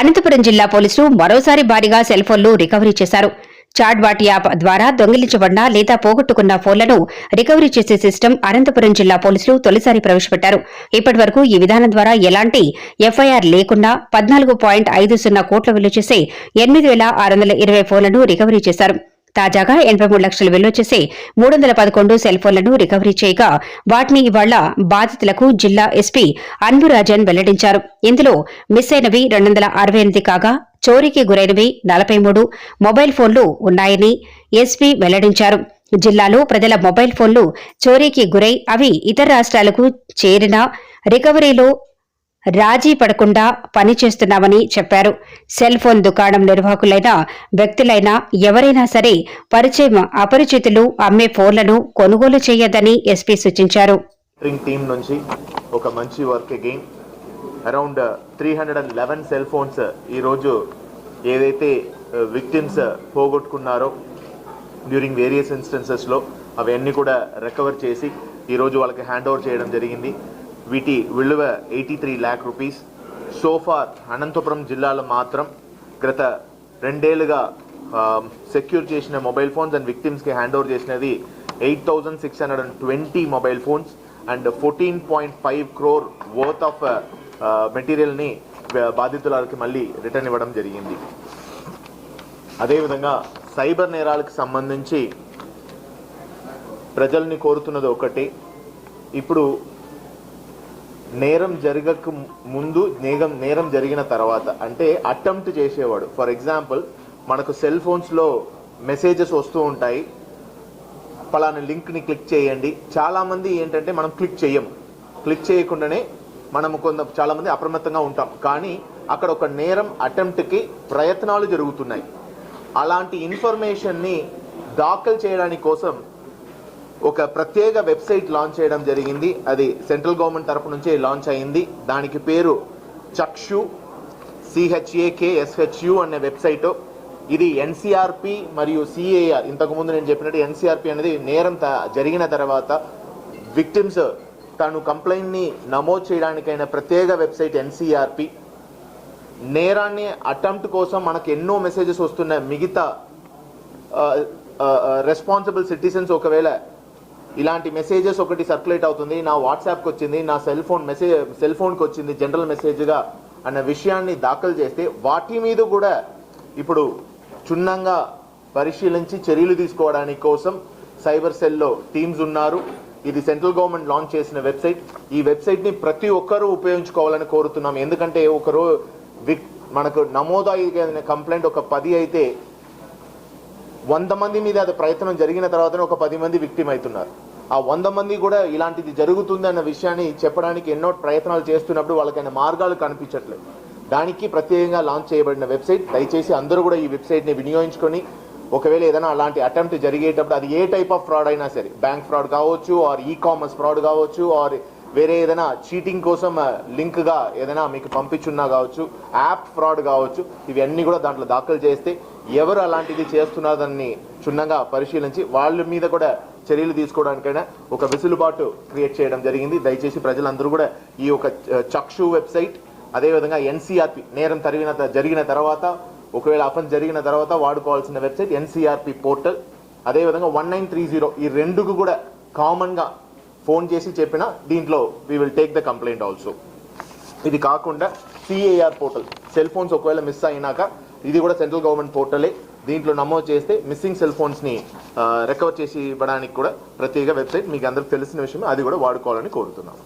అనంతపురం జిల్లా పోలీసులు మరోసారి భారీగా సెల్ ఫోన్లు రికవరీ చేశారు. చాట్బాట్ యాప్ ద్వారా దొంగిలించబడిన లేదా పోగొట్టుకున్న ఫోన్లను రికవరీ చేసే సిస్టమ్ అనంతపురం జిల్లా పోలీసులు తొలిసారి ప్రవేశపెట్టారు. ఇప్పటి వరకు ఈ విధానం ద్వారా ఎలాంటి ఎఫ్ఐఆర్ లేకుండా పద్నాలుగు పాయింట్ ఐదు సున్నా కోట్ల విలువ చేసే ఎనిమిది వేల ఆరు వందల ఇరవై ఫోన్లను రికవరీ చేశారు. తాజాగా ఎనభై మూడు లక్షలు విలువ చేసే మూడు వందల పదకొండు సెల్ ఫోన్లను రికవరీ చేయగా వాటిని ఇవాళ బాధితులకు జిల్లా ఎస్పీ అన్బురాజన్ వెల్లడించారు. ఇందులో మిస్ అయినవి రెండు వందల అరవై ఎనిమిది కాగా చోరీకి గురైనవి నలభై మూడు మొబైల్ ఫోన్లు ఉన్నాయని ఎస్పీ వెల్లడించారు. జిల్లాలో ప్రజల మొబైల్ ఫోన్లు చోరీకి గురై అవి ఇతర రాష్ట్రాలకు చేరిన రికవరీలో రాజీ పడకుండా పనిచేస్తున్నామని చెప్పారు. సెల్ ఫోన్ దుకాణం నిర్వాహకులైన వ్యక్తులైనా ఎవరైనా సరే పరిచయం అపరిచితులు అమ్మే ఫోన్లను కొనుగోలు చేయొద్దని ఎస్పీ సూచించారు. రింగ్ నుంచి ఒక మంచి work again around three hundred and eleven cell phones ఈరోజు ఏదైతే uh, విక్టిమ్స్ uh, పోగొట్టుకున్నారో డ్యూరింగ్ వేరియస్ ఇన్స్టెన్సెస్లో అవన్నీ కూడా రికవర్ చేసి ఈరోజు వాళ్ళకి హ్యాండ్ ఓవర్ చేయడం జరిగింది. వీటి విలువ eighty three lakh rupees so far Anantapuram జిల్లాలో మాత్రం గత రెండేళ్ళుగా సెక్యూర్ చేసిన మొబైల్ ఫోన్స్ అండ్ విక్టిమ్స్కి హ్యాండ్ ఓవర్ చేసినది eight thousand six hundred and twenty mobile phones and fourteen point five crore worth of మెటీరియల్ని బాధితులకి మళ్ళీ రిటర్న్ ఇవ్వడం జరిగింది. అదేవిధంగా సైబర్ నేరాలకు సంబంధించి ప్రజల్ని కోరుతున్నది ఒకటి. ఇప్పుడు నేరం జరగక ముందు నేరం నేరం జరిగిన తర్వాత అంటే అటెంప్ట్ చేసేవాడు. ఫర్ ఎగ్జాంపుల్ మనకు సెల్ ఫోన్స్లో మెసేజెస్ వస్తూ ఉంటాయి. పలానా లింక్ని క్లిక్ చేయండి. చాలామంది ఏంటంటే మనం క్లిక్ చేయం క్లిక్ చేయకుండానే మనం కొంత చాలామంది అప్రమత్తంగా ఉంటాం. కానీ అక్కడ ఒక నేరం అటెంప్ట్కి ప్రయత్నాలు జరుగుతున్నాయి. అలాంటి ఇన్ఫర్మేషన్ని దాఖలు చేయడానికి కోసం ఒక ప్రత్యేక వెబ్సైట్ లాంచ్ చేయడం జరిగింది. అది సెంట్రల్ గవర్నమెంట్ తరపు నుంచే లాంచ్ అయింది. దానికి పేరు చక్షు సిహెచ్ఏకేఎస్హెచ్యు అనే వెబ్సైట్. ఇది ఎన్సిఆర్పి మరియు సిఏఆర్ ఇంతకుముందు నేను చెప్పినట్టు ఎన్సిఆర్పి అనేది నేరం త- జరిగిన తర్వాత విక్టిమ్స్ తను కంప్లైంట్ని నమోదు చేయడానికైన ప్రత్యేక వెబ్సైట్ ఎన్సిఆర్పి నేరాన్ని అటెంప్ట్ కోసం మనకు ఎన్నో మెసేజెస్ వస్తున్నాయి. మిగతా రెస్పాన్సిబుల్ సిటిజన్స్ ఒకవేళ ఇలాంటి మెసేజెస్ ఒకటి సర్క్యులేట్ అవుతుంది. నా వాట్సాప్కి వచ్చింది నా సెల్ ఫోన్ మెసేజ్ సెల్ ఫోన్కి వచ్చింది జనరల్ మెసేజ్గా అన్న విషయాన్ని దాఖలు చేస్తే వాటి మీద కూడా ఇప్పుడు క్షుణ్ణంగా పరిశీలించి చర్యలు తీసుకోవడానికి కోసం సైబర్ సెల్లో టీమ్స్ ఉన్నారు. ఇది సెంట్రల్ గవర్నమెంట్ లాంచ్ చేసిన వెబ్సైట్ ఈ వెబ్సైట్ని ప్రతి ఒక్కరూ ఉపయోగించుకోవాలని కోరుతున్నాం. ఎందుకంటే ఒకరో విక్ మనకు నమోదు అయిన కంప్లైంట్ ఒక పది అయితే వంద మంది మీద అది ప్రయత్నం జరిగిన తర్వాతనే ఒక పది మంది విక్టిమ్ అవుతున్నారు. ఆ వంద మంది కూడా ఇలాంటిది జరుగుతుంది అన్న విషయాన్ని చెప్పడానికి ఎన్నో ప్రయత్నాలు చేస్తున్నప్పుడు వాళ్ళకైనా మార్గాలు కనిపించట్లేదు. దానికి ప్రత్యేకంగా లాంచ్ చేయబడిన వెబ్సైట్ దయచేసి అందరూ కూడా ఈ వెబ్సైట్ని వినియోగించుకొని ఒకవేళ ఏదైనా అలాంటి అటెంప్ట్ జరిగేటప్పుడు అది ఏ టైప్ ఆఫ్ ఫ్రాడ్ అయినా సరే బ్యాంక్ ఫ్రాడ్ కావచ్చు ఆర్ ఈ కామర్స్ ఫ్రాడ్ కావచ్చు ఆర్ వేరే ఏదైనా చీటింగ్ కోసం లింక్గా ఏదైనా మీకు పంపించున్నా కావచ్చు యాప్ ఫ్రాడ్ కావచ్చు ఇవన్నీ కూడా దాంట్లో దాఖలు చేస్తే ఎవరు అలాంటిది చేస్తున్నారని క్షుణ్ణంగా పరిశీలించి వాళ్ళ మీద కూడా చర్యలు తీసుకోవడానికైనా ఒక వెసులుబాటు క్రియేట్ చేయడం జరిగింది. దయచేసి ప్రజలందరూ కూడా ఈ ఒక చక్షు వెబ్సైట్ అదేవిధంగా ఎన్సీఆర్పి నేరం తరిగిన జరిగిన తర్వాత ఒకవేళ అఫెన్స్ జరిగిన తర్వాత వాడుకోవాల్సిన వెబ్సైట్ ఎన్సీఆర్పి పోర్టల్ అదేవిధంగా వన్ నైన్ త్రీ జీరో ఈ రెండుకు కూడా కామన్గా ఫోన్ చేసి చెప్పిన దీంట్లో we will take the complaint also ఇది కాకుండా సిఏఆర్ పోర్టల్ సెల్ ఫోన్స్ ఒకవేళ మిస్ అయినాక ఇది కూడా సెంట్రల్ గవర్నమెంట్ పోర్టలే దీంట్లో నమోదు చేస్తే మిస్సింగ్ సెల్ ఫోన్స్ని రికవర్ చేసి ఇవ్వడానికి కూడా ప్రత్యేక వెబ్సైట్ మీకు అందరికి తెలిసిన విషయం అది కూడా వాడుకోవాలని కోరుతున్నాం.